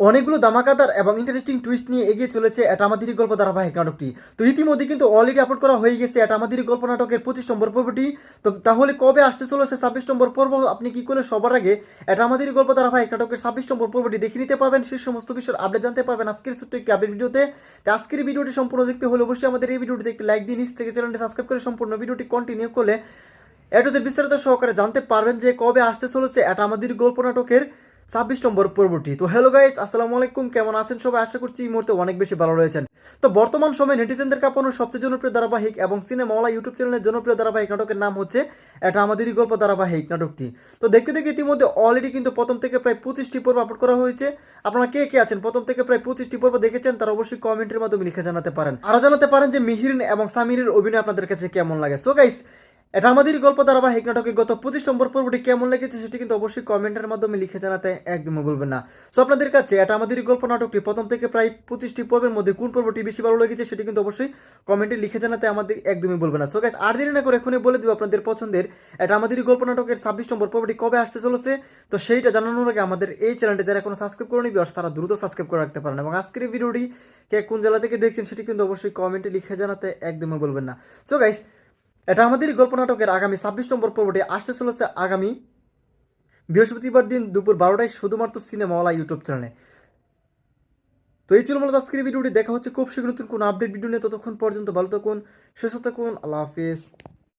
অনেকগুলো দামাকাদার এবং interesting twist নিয়ে এগিয়ে চলেছে এটা গল্প ধারাবাহিক নাটকটি। তো ইতিমধ্যে কিন্তু অলরেডি আপলোড করা হয়ে গেছে এটা আমাদেরই গল্প নাটকের পঁচিশ নম্বর পর্বটি। তো তাহলে কবে আসতে চলেছে ছাব্বিশ নম্বর পর্ব? আপনি কি করে সবার আগে এটা গল্প ধারাবাহিক নাটকের ছাব্বিশ নম্বর পর্বটি দেখে নিতে পারবেন? সেই সমস্ত বিষয়ের আপডেট জানতে পারবেন আজকের ছোট্ট একটি আপডেট ভিডিওতে। তো আজকের ভিডিওটি সম্পূর্ণ দেখতে হলে অবশ্যই আমাদের এই ভিডিওটিতে একটি লাইক দিয়ে নিচ থেকে চ্যানেলটি সাবস্ক্রাইব করে সম্পূর্ণ ভিডিওটি কন্টিনিউ করলে এটাতে বিস্তারিত সহকারে জানতে পারবেন যে কবে আসতে চলেছে এটা আমাদের গল্প নাটকের ছাব্বিশ নম্বর পর্বটি। তো হ্যালো গাইস আসসালামু আলাইকুম, কেমন আছেন সবাই? আশা করছি এই মুহূর্তে অনেক বেশি ভালো রয়েছেন। তো বর্তমান সময়ে নেটিজেনদের কাঁপানো সবচেয়ে জনপ্রিয় ধারাবাহিক এবং সিনেমাওয়ালা ইউটিউব চ্যানেলের জনপ্রিয় ধারাবাহিক নাটকের নাম হচ্ছে, এটা আমাদেরই গল্প ধারাবাহিক নাটকটি। তো দেখতে দেখতে ইতিমধ্যে অলরেডি কিন্তু প্রথম থেকে প্রায় পঁচিশটি পর্ব আপলোড করা হয়েছে। আপনারা কে কে আছেন? প্রথম থেকে প্রায় পঁচিশটি পর্ব দেখেছেন, তারা অবশ্যই কমেন্টের মাধ্যমে লিখে জানাতে পারেন। আরও জানাতে পারেন যে মিহিরিন এবং সামিরের অভিনয় আপনাদের কাছে কেমন লাগে। সো গাইস আমাদেরই গল্প ধারাবাহিক নাটকে গত পঁচিশ নম্বর পর্বটি কেমন লেগেছে সেটি কিন্তু অবশ্যই কমেন্টের মাধ্যমে লিখে জানাতে একদমই বলবেন না। সো আপনাদের কাছে এটা আমাদের গল্প নাটকটি প্রথম থেকে প্রায় পঁচিশটি পর্বের মধ্যে কোন পর্বটি বেশি ভালো লেগেছে সেটি কিন্তু অবশ্যই কমেন্টে লিখে জানাতে আমাদের একদমই বলবেন না। সো গাইস আর দেরি না করে এখনই বলে দিব আপনাদের পছন্দের এটা আমাদের গল্প নাটকের ছাব্বিশ নম্বর পর্বটি কবে আসতে চলেছে। তো সেইটা জানানোর আগে আমাদের এই চ্যানেলটি যারা এখনও সাবস্ক্রাইব করে নিবি তারা দ্রুত সাবস্ক্রাইব করে রাখতে পারেন। এবং আজকের এই ভিডিওটি কে কোন জেলা থেকে দেখছেন সেটি কিন্তু অবশ্যই কমেন্টে লিখে জানাতে একদমই বলবেন না। সো গাইস এটা আমাদের গল্প নাটকের আগামী ছাব্বিশ নম্বর পর্বটি আসতে চলেছে আগামী বৃহস্পতিবার দিন দুপুর বারোটায় শুধুমাত্র সিনেমাওয়ালা ইউটিউব চ্যানেলে তো এই ছিল মূলত আজকের ভিডিওটি। দেখা হচ্ছে খুব শীঘ্র নতুন কোনো আপডেট ভিডিও নিয়ে। ততক্ষণ পর্যন্ত ভালো থাকুন, সুস্থ থাকুন, আল্লাহ হাফিজ।